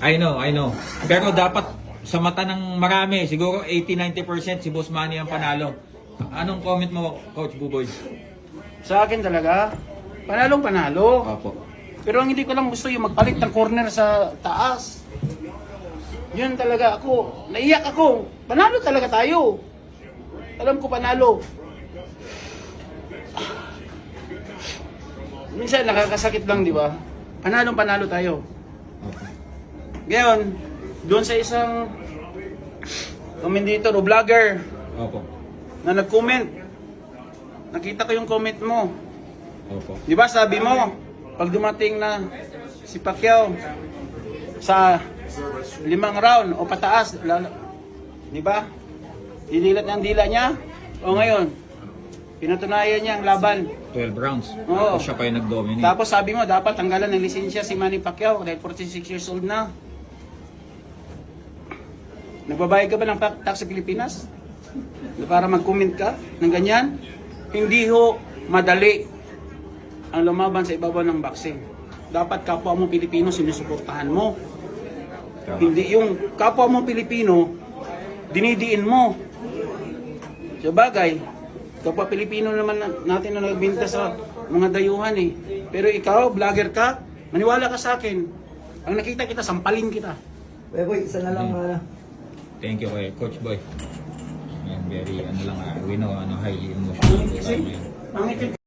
I know, I know. Pero dapat sa mata ng marami, siguro 80-90% si Boss Manny ang panalo. Anong comment mo, Coach Buboy? Sa akin talaga, panalong panalo. Opo. Pero ang hindi ko lang gusto yung magpalit ng corner sa taas. Yun talaga ako. Naiyak ako. Panalo talaga tayo. Alam ko panalo. Minsan nakakasakit lang, di ba? Panalong panalo tayo. Opo. Ngayon, doon sa isang commentator o vlogger Opo. na nag-comment, nakita ko yung comment mo. Opo. Di ba sabi mo, pag dumating na si Pacquiao sa limang round o pataas, lalo, di ba? Dinilat ang dila niya. O ngayon, pinatunayan niya ang laban. 12 rounds. Oo. Tapos siya pa yung nag-dominate. Tapos sabi mo, dapat tanggalan ng lisensya si Manny Pacquiao dahil 46 years old na. Nagbabayad ka ba ng tax sa Pilipinas? Na Para mag-comment ka ng ganyan? Hindi ho madali ang lumaban sa ibabaw ng boxing. Dapat kapwa mo Pilipino sinusuportahan mo. Tama. Hindi yung kapwa mo Pilipino, dinidiin mo. Sa bagay, kapwa Pilipino naman na- natin na nagbinta sa mga dayuhan eh. Pero ikaw, vlogger ka, maniwala ka sa akin. Ang nakita kita, sampalin kita. Kuya Boy, isa na lang Mm. ano. Thank you kay Coach Boy. Ayan, very ano lang, ah, we know, ano, high emotional. Kasi,